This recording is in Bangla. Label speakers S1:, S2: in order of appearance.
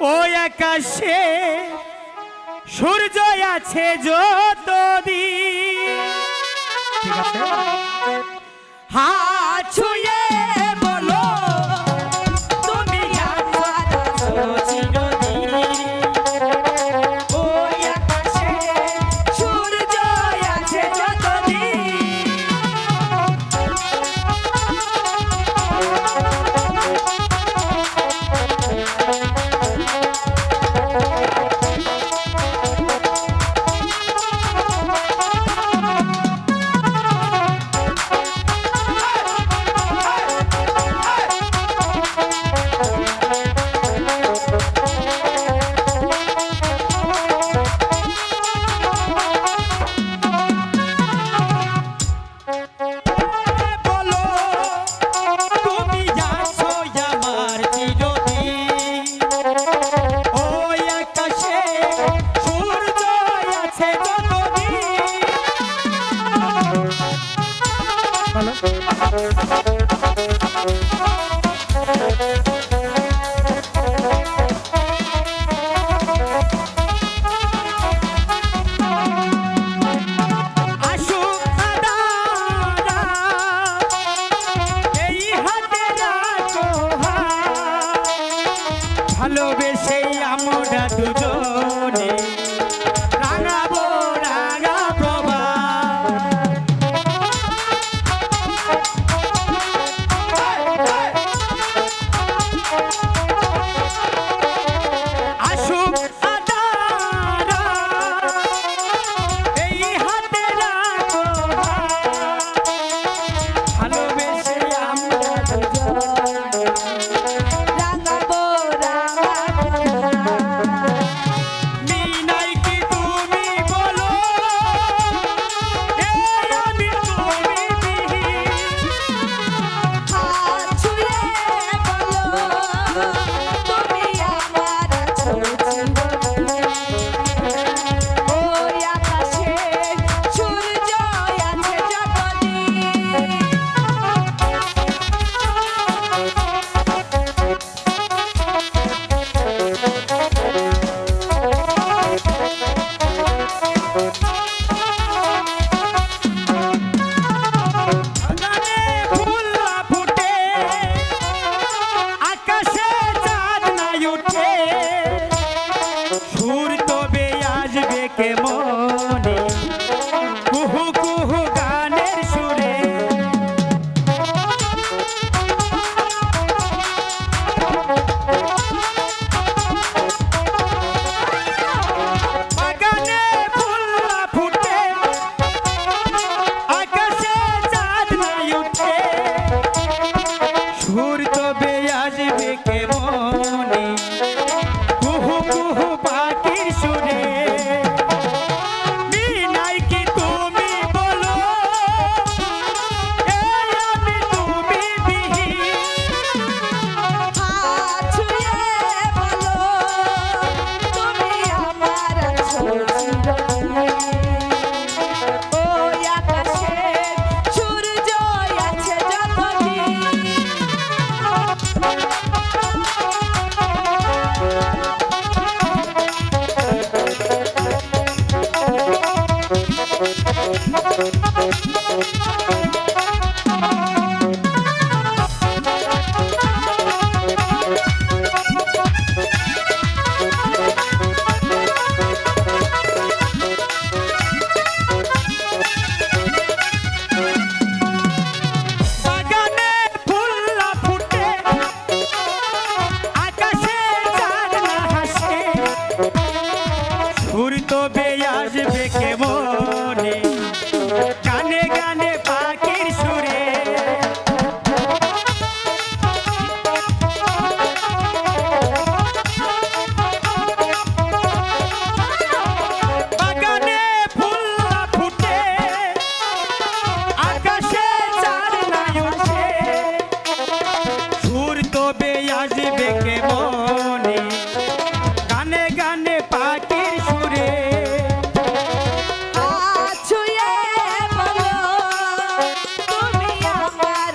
S1: ওই আকাশে সূর্য আছে যতদিন।
S2: ঠিক
S1: হা back to Thank you. আসবে কে মনে গানে গানে পাটির সুরে।
S3: ছুঁয়ে তুমি আমার